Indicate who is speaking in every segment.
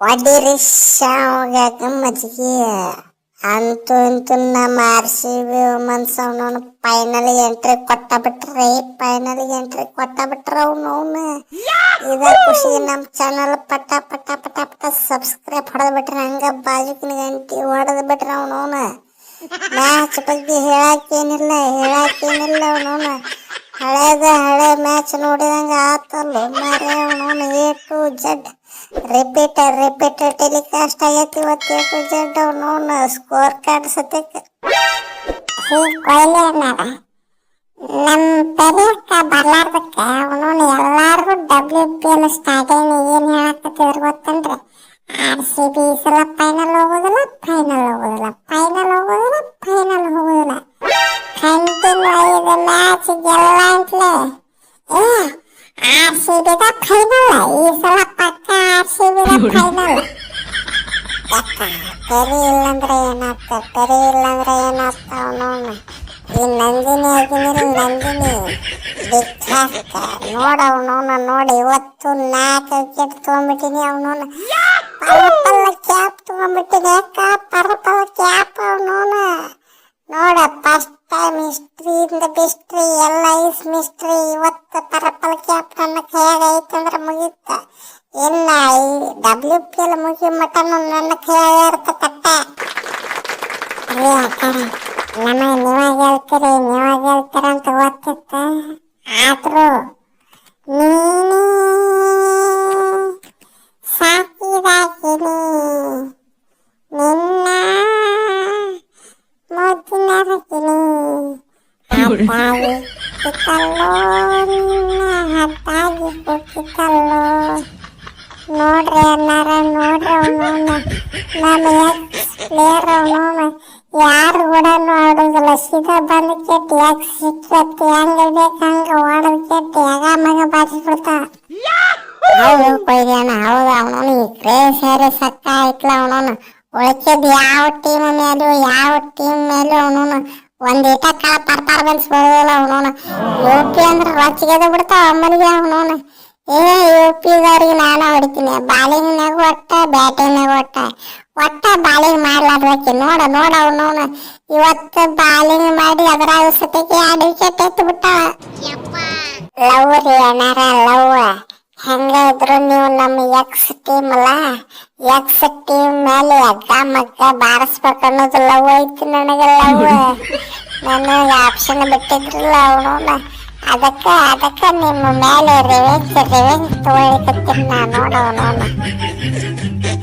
Speaker 1: ಹೊಡಿರಿ ಶಾವ್ಗ ಮಜ್ಜಿಗೆ ಅಂತೂ ಇಂತೂ ನಮ್ಮ ಆರ್ ಸಿ ಬಿ ವುಮನ್ಸ್ ಅವನವನು ಫೈನಲ್ ಎಂಟ್ರಿ ಕೊಟ್ಟ ಬಿಟ್ರಿ ಫೈನಲ್ ಎಂಟ್ರಿ ಕೊಟ್ಟ ಬಿಟ್ರ ಅವನು. ಇದ ಖುಷಿ ನಮ್ಮ ಚಾನಲ್ ಪಟ ಪಟ ಪಟ ಪಟ ಸಬ್ಸ್ಕ್ರೈಬ್ ಹೊಡೆದ್ ಬಿಟ್ರಿ ಹಂಗ ಬಾಜುಕಿನ ಗಂಟಿ ಹೊಡೆದ್ ಬಿಟ್ರ ಅವನವನು ಮ್ಯಾಚ್ ಬಗ್ಗೆ ಹೇಳಕ್ಕೇನಿಲ್ಲ ಹೇಳಕ್ಕೇನಿಲ್ಲ ಅವನವನು ಹಳೇದ ಹಳೆ ಮ್ಯಾಚ್ ನೋಡಿದಂಗ ಆತಲ್ಲ ಮಾರೇ ಅವನವನು A to Z repeat repeater telecast ಆಗೈತಿ ಇವತ್ತು ಎ ಟು ಸ್ಕೋರ್ ಕಾರ್ಡ್ ಸತ್ಯಕ್ಕೆ ಕೊಯ್ಲಿ ಅಣ್ಣಾರ ನಮ್ಮ ಪೆರಿಯಕ್ಕ ಬರ್ಲಾರ್ದಕ್ಕೆ ಅವನು ಎಲ್ಲಾರ್ಗು ಡಬ್ಲ್ಯೂ ಪಿ ಎಲ್ ಸ್ಟಾರ್ಟಿಂಗ್ ಏನ್ ಹೇಳಕತ್ತಿದ್ರು ಗೊತ್ತನ್ರಿ? ಆರ್ ಸಿ ಬಿ ಸಲ ಫೈನಲ್ ಹೋಗೋದಿಲ್ಲ ಫೈನಲ್ ಹೋಗೋದಿಲ್ಲ ಫೈನಲ್ ಹೋಗೋದಿಲ್ಲ ಫೈನಲ್ ಹೋಗೋದಿಲ್ಲ. ಕಂಟಿನ್ಯೂ ಐದು ಮ್ಯಾಚ್ ಗೆಲ್ಲ ಅಂತಲೇ ಏ ಆರ್ ಸಿ ಬಿದ ಫೈನಲ್ ಈ ಸಲ ಪಕ್ಕ ಆರ್ ಸಿ ಫೈನಲ್. ಪೆರಿ ಇಲ್ಲಂದ್ರೆ ಏನಾಗ್ತ ಪೆರಿ ಇಲ್ಲಂದ್ರೆ ಏನಾಗ್ತ ಅವನವನು ಈ ನಂದಿನಿ ಆಗಿನಿಲ್ಲ ನಂದಿನಿ. ಬಿಚ್ಚಾಕ ನೋಡ ಅವನವನ ನೋಡಿ ಇವತ್ತು ನಾಲ್ಕು ವಿಕೆಟ್ ತೊಗೊಂಡ್ಬಿಟ್ಟಿನಿ ಅವನವನ ಕ್ಯಾಪ್ ತೊಗೊಂಡ್ಬಿಟ್ಟಿನಿ ಯಾಕ ಪರ್ಪಲ್ ಕ್ಯಾಪ್ ಅವನವನ ನೋಡ ಫಸ್ಟ್ ಇಂದ ಬಿಸ್ಟ್ರಿ ಎಲ್ಲ ಐಸ್ ಮಿಸ್ಟ್ರಿ. ಇವತ್ತು ಪರ್ಪಲ್ ಕ್ಯಾಪ್ ನನ್ನ ಕೈಯಾಗ ಐತಂದ್ರ ಮುಗೀತ. ಇನ್ನ ಈ ಡಬ್ಲ್ಯೂ ಪಿ ಎಲ್ ಮುಗಿಯೋ ಮಟನು ನನ್ನ ಕೈಯಾಗ ಇರ್ತ ಕಟ್ಟ ರೀ ಅಕ್ಕಾರ ನಮಗೆ ನೀವಾಗ ಹೇಳ್ತೀರಿ, ನೀವಾಗ ಹೇಳ್ತೀರ ಅಂತ ಗೊತ್ತಿತ್ತ. ಆದ್ರೂ ಹತ್ತಾಗಿ ಕುತ್ತಲ್ಲೋ ನಿನ್ನ ಹತ್ತಾಗಿ ಕುತ್ತಿತಲ್ಲೋ ನೋಡ್ರಿ ಅನ್ನಾರ ನೋಡ್ರಿ ಅವನು ನಮ್ಮ ಎಕ್ಸ್ ಪ್ಲೇಯರ್ ಅವನು ಯಾರು ಕೂಡ ಆಡೋದಿಲ್ಲ ಸೀದಾ ಬಂದು ಕೆಟ್ಟಿ ಸಿಕ್ಕತ್ತಿ ಹೆಂಗ ಓಡೋದ್ ಕೆಟ್ಟಿ ಯಾಗ ಮಗ ಬಾಚಿಸ್ಬಿಡ್ತಾವ ಹೌದು ಹೌದು ಅವನು ಈ ಹೇರಿ ಸಕ್ಕ ಆಯ್ತಲ್ಲ ಅವನು ಉಳಿಕೆದು ಯಾವ ಟೀಮ್ ಮೇಲೂ ಯಾವ ಟೀಮ್ ಮೇಲೂ ಅವನವನು ಒಂದ್ ಈಟ ಕಾಳ ಪರ್ಫಾರ್ಮೆನ್ಸ್ ಬರೋದಿಲ್ಲ ಅವನವನು. ಯು ಪಿ ಅಂದ್ರೆ ರೊಚ್ಚಿಗೆದ ಬಿಡ್ತಾವ ಅಮ್ಮನಿಗೆ ಅವನವನು. ಏ ಯು ಪಿದವ್ರಿಗೆ ನಾನು ಹೊಡಿತೀನಿ. ಬಾಲಿಂಗ್ನಾಗ ಒಟ್ಟ ಬ್ಯಾಟಿಂಗ್ನಾಗ ಒಟ್ಟ. ಒಟ್ಟ ಬಾಲಿಂಗ್ ಮಾಡ್ಲಾರ್ದಕ್ಕೆ. ನೋಡ ನೋಡ ಅವನವನು. ಇವತ್ತು ಬಾಲಿಂಗ್ ಮಾಡಿ ಅದ್ರಾಗ ಸತಿಗೆ ಎರಡು ವಿಕೆಟ್ ಎತ್ತು ಬಿಟ್ಟಾಳ. ಲವ್ ರೀ ಅಣ್ಣಾರ ಲವ್. ಹೆಂಗ ಇದ್ರು ನೀವು ನಮ್ಮ ಎಕ್ಸ್ ಟೀಮ್ ಅಲ್ಲ ಎಕ್ಸ್ ಟೀಮ್ ಮೇಲೆ ಎಗ್ಗ ಮಗ್ಗ ಬಾರಿಸ್ಬೇಕು ಅನ್ನೋದು ಲವ್ ಐತಿ ನನಗೆ ಲವ್ ನನಗೆ ಆಪ್ಷನ್ ಬಿಟ್ಟಿದ್ರಲ್ಲ ಅವನು. ಅದಕ್ಕ ಅದಕ್ಕ ನಿಮ್ಮ ಮೇಲೆ ರಿವೆಂಜ್ ರಿವೆಂಜ್ ತಗೊಳಿಕತ್ತೀನಿ ನಾನು ನೋಡವನವನು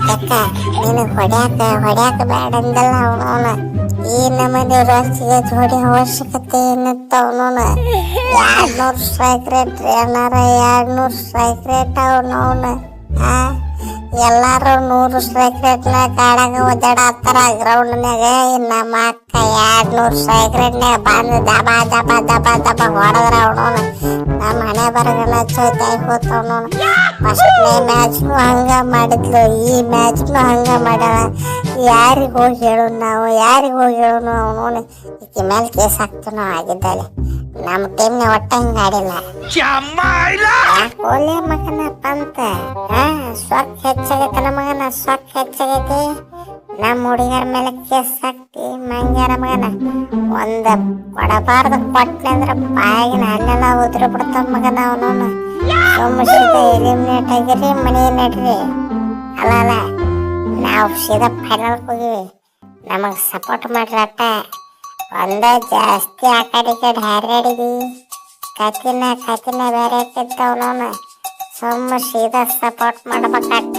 Speaker 1: ಅದಕ್ಕೆ ನಿನಗೆ ಹೊಡ್ಯಾಕ ಹೊಡ್ಯಾಕ ಬೇಡ ಅಂದಲ್ಲ ಅವನವನು ಈ ನಮ್ಮನೆ ರಾಷ್ಟ್ರೀಯ ಜೋಡಿ ಅವಶ್ಯಕತೆ ಏನಿತ್ತು ಅವನವನು ಎರಡ್ನೂರು ಸ್ಟ್ರೈಕ್ ರೇಟ್ ಏನಾರ ಎರಡ್ ನೂರ್ ಸ್ಟ್ರೈಕ್ ರೇಟ್ ಅವನವನು ಎಲ್ಲಾರು ನೂರು ಸ್ಟ್ರೈಕ್ ರೇಟ್ನಾಗ ಆಡಾಗ ಒದ್ದಾಡತ್ತಾರ ಗ್ರೌಂಡ್ನಾಗ ನಮ್ಮ ಅಕ್ಕ ಎರಡ್ನೂರು ಸ್ಟ್ರೈಕ್ ರೇಟ್ನಾಗ ಬಂದು ದಬ ದಬ ದಬ ದಬ ಹೊಡೆದ್ರ ಹಣೆ ಬರಗನ ಚೋತಾಯಿ ಹೋತವನವನು ಫಸ್ಟ್ನೇ ಮ್ಯಾಚ್ನು ಹಂಗ ಮಾಡಿದ್ಲು ಈ ಮ್ಯಾಚ್ನು ಹಂಗ ಮಾಡ್ಯಾಳ. ಯಾರಿಗೆ ಹೋಗಿ ಹೇಳು ನಾವು ಯಾರಿಗೆ ಹೋಗಿ ಹೇಳು ಅವನು ಈಕೆ ಮೇಲೆ ಕೇಸ್ ಹಾಕ್ತು ನಾವು ಆಗಿದ್ದಲ್ಲಿ ನಮ್ಮ ಟೀಮ್ನ ಒಟ್ಟ ಹಿಂಗ ಆಡಿಲ್ಲ. ಹೋಗ್ಲಿ ಮಗನ ಪಂತ. ಹಾ ಸೊಕ್ಕ ನಮ್ಮ ಮಗನ ಸೊಕ್ಕ ಹೆಚ್ಚಾಗೈತಿ. ನಮ್ಮ ಹುಡುಗರ ಮೇಲೆ ಕೇಸ್ ಹಾಕ್ತಿ, ಮಂಗ್ಯಾರ ಮಗನ, ಒಂದ ಕೊಡಬಾರ್ದ ಕೊಟ್ನೆ ಅಂದ್ರೆ ಬಾಯಿನ ಅಲ್ಲೆಲ್ಲ ಉದುರಿ ಬಿಡ್ತಾವ ಮಗನ ಅವನವನು. ಸುಮ್ಮ ಸೀದಾ ಎಲಿಮಿನೇಟ್ ಆಗಿರಿ, ಮನೆ ನಡ್ರಿ. ಅಲ್ಲ ನಾವು ಸೀದಾ ಫೈನಲ್ ಹೋಗಿವಿ. ನಮಗೆ ಸಪೋರ್ಟ್ ಮಾಡ್ರಿ ಅಟ್ಟ. ಒಂದ ಜಾಸ್ತಿ ಆ ಕಡೆ ಈ ಕಡೆ ಹಾರಾಡಿದಿ ಕತಿನ ಕತಿನ ಬೇರೆ ಆಕಿತ್ತವನವನು ಸುಮ್ಮ ಸೀದಾ ಸಪೋರ್ಟ್ ಮಾಡ್ಬೇಕಟ್ಟ